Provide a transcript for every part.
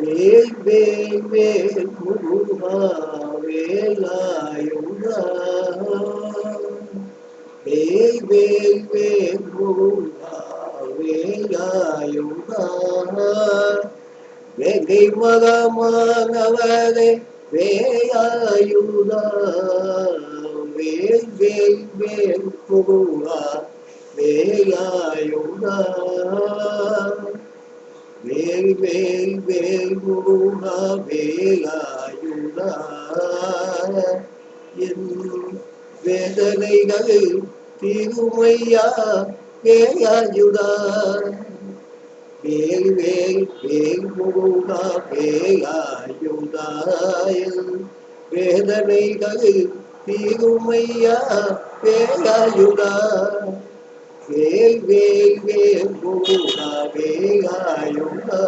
வேல் வேல் வேல் முருகா வேலாயுதா வேல் வேல் வேல் முருகா வேலாயுதா வெகை மகமானவரே வேலாயுதா வேல் வேல் வேல் முருகா வேலாயுதா வேல் வேல் வேல் முருகா வேலாயுதா என் வேதனைகள் திருமையா வேலாயுடா. வேல் வேல் வேல் முருகா வேலாயுதா என் வேதனைகள் திருமையா வேலாயுதா வேல் வேல் வேல் முருகா வேலாயுதா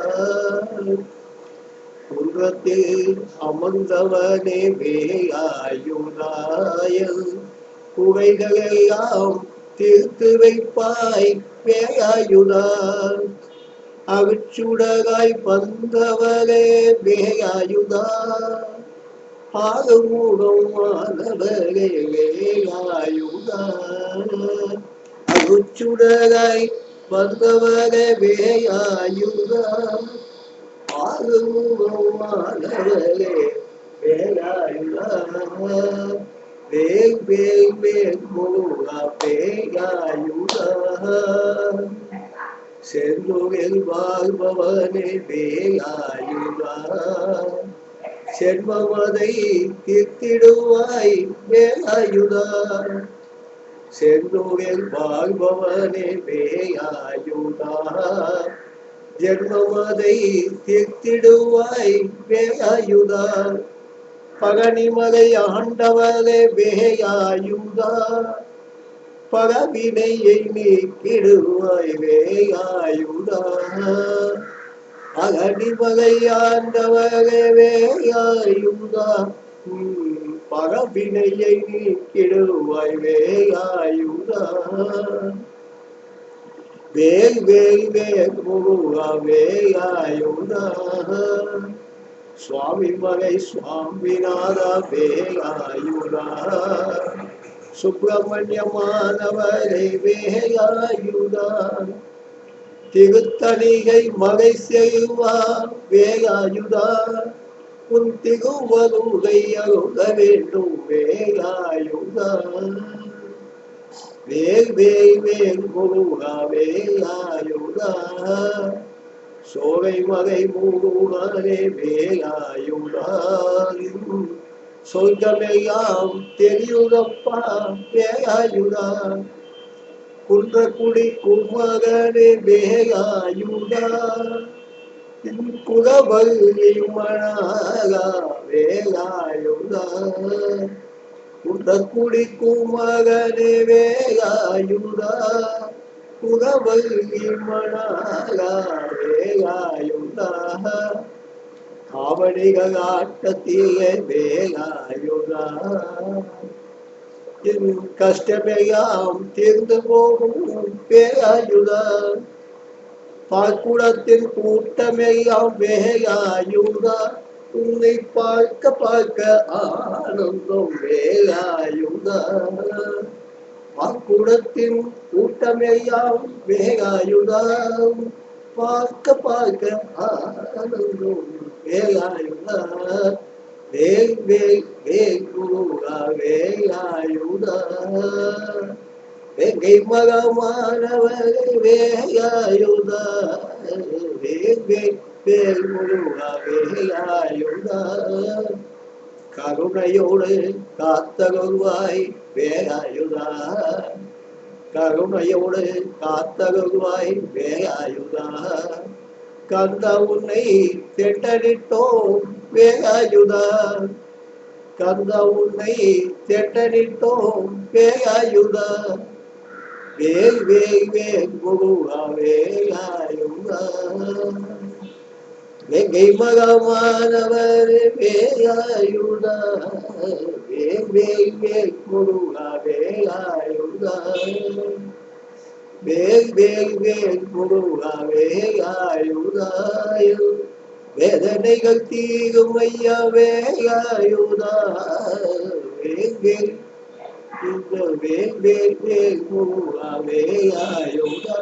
குன்றத்தில் அமர்ந்தவனே வேலாயுதாயல் குவைகளெல்லாம் தீர்த்து வைப்பாய் வேலாயுதான் அவிச்சுடகாய் பந்தவரே வேலாயுதா ஆகமூடம் ஆனவரே வேலாயுதான் அவிச்சுடகாய் வந்தவரே வேலாயுதா ஆளுமானவரே வேலாயுதா வேல் வேல் வேல் முருகா வேலாயுதா வாழ்பவனே வேலாயுதா செல்வமதை தீர்த்திடுவாய் வேலாயுதா செல்லுவில் வாழ்பவனே வேயாயுதா ஜென்மமதை தீர்த்திடுவாய் வேயாயுதா பகனிமலை ஆண்டவரே வேயாயுதா பரவினையை நீக்கிடுவாய் வேயாயுதா அகனிமலை ஆண்டவரே வேயாயுதா பகவினையை நீக்கிடுவாய் வேலாயுதா. வேல் வேல் வேல் முருகா வேலாயுதா. சுவாமி மலை சுவாமிநாதா வேலாயுதா. சுப்பிரமணியமானவரை வேலாயுதா. திருத்தணிகை மலை செல்வா வேலாயுதா. உன் திருவருகை அருக வேண்டும். வேலாயுதா. வேல் வேல் வேல் முருகா வேலாயுதா. சோலை மலை முருகனே வேலாயுதா. சொர்க்கமெல்லாம் தெரியுதப்பா வேலாயுதா. குன்றக்குடி குமகனே வேலாயுதா. குலவல்லிமணாகா வேலாயுதா குடி குமகனே வேலாயுதா குலவல்லி மணாலா வேலாயுதா காவடிகள் ஆட்டத்திலே வேலாயுதா என் கஷ்டமையாம் தீர்ந்து போகும் வேலாயுதா பாக்குடத்தின் கூட்டமெல்லாம் வேலாயுதா உன்னை பார்க்க பார்க்க ஆனந்தம் வேலாயுதா பாக்குடத்தின் கூட்டமெல்லாம் வேலாயுதா பார்க்க பார்க்க ஆனந்தம் வேலாயுதா வேல் வேல் வேல் குருகா வேலாயுதா வெங்கை மகமானவரை வேலாயுதா வேங்கை வேல் வேல் முருகா வேலாயுதா கருணையோடு காத்தருவாய் வேலாயுதா கருணையோடு காத்தருவாய் வேலாயுதா கந்த உன்னை தெட்டனிட்டோம் வேலாயுதா கந்த உன்னை தெட்டனிட்டோம் வேலாயுதா வேல் வேல் வேல் முருகா வேலாயுதா வெங்கை மகமானவர் வேலாயுதா வேல் வேல் வேல் முருகா வேலாயுதா வேல் வேல் வேல் முருகா வேலாயுதாயு வேதனைகள் தீரும் ஐயா வேலாயுதா வேல் வேல் இந்த வேல் வேல் வேல் முருகா வேலாயுதா